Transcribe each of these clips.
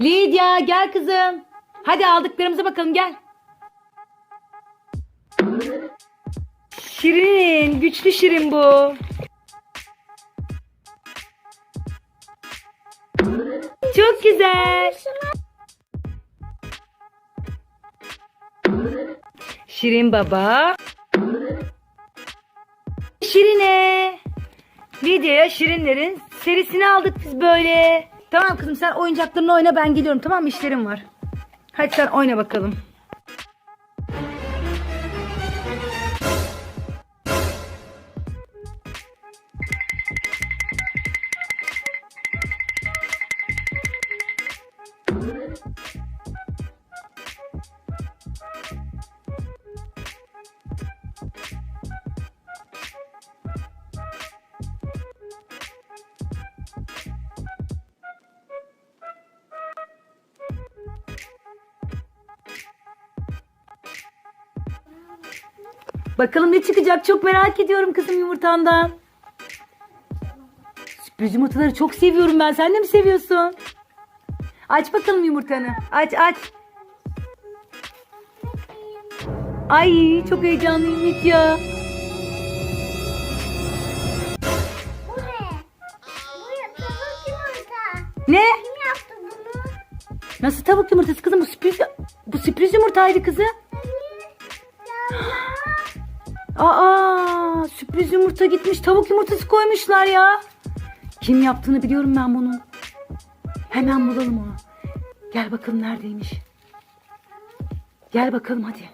Lidya gel kızım. Hadi aldıklarımıza bakalım gel. Şirin, güçlü Şirin bu. Çok güzel. Şirin baba. Şirine. Lidya'ya Şirinlerin serisini aldık biz böyle. Tamam kızım sen oyuncaklarını oyna ben geliyorum tamam mı işlerim var. Hadi sen oyna bakalım. Bakalım ne çıkacak çok merak ediyorum kızım yumurtandan. Sürpriz yumurtaları çok seviyorum ben. Sen de mi seviyorsun? Aç bakalım yumurtanı. Aç aç. Ay çok heyecanlıyım. Bu ne? Bu ya tavuk yumurta. Ne? Kim yaptı bunu? Nasıl tavuk yumurtası kızım? Bu sürpriz, bu sürpriz yumurtaydı kızım. Aa sürpriz yumurta gitmiş. Tavuk yumurtası koymuşlar ya. Kim yaptığını biliyorum ben bunu. Hemen bulalım onu. Gel bakalım neredeymiş. Gel bakalım hadi.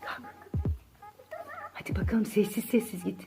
Kalk. Hadi bakalım sessiz sessiz git.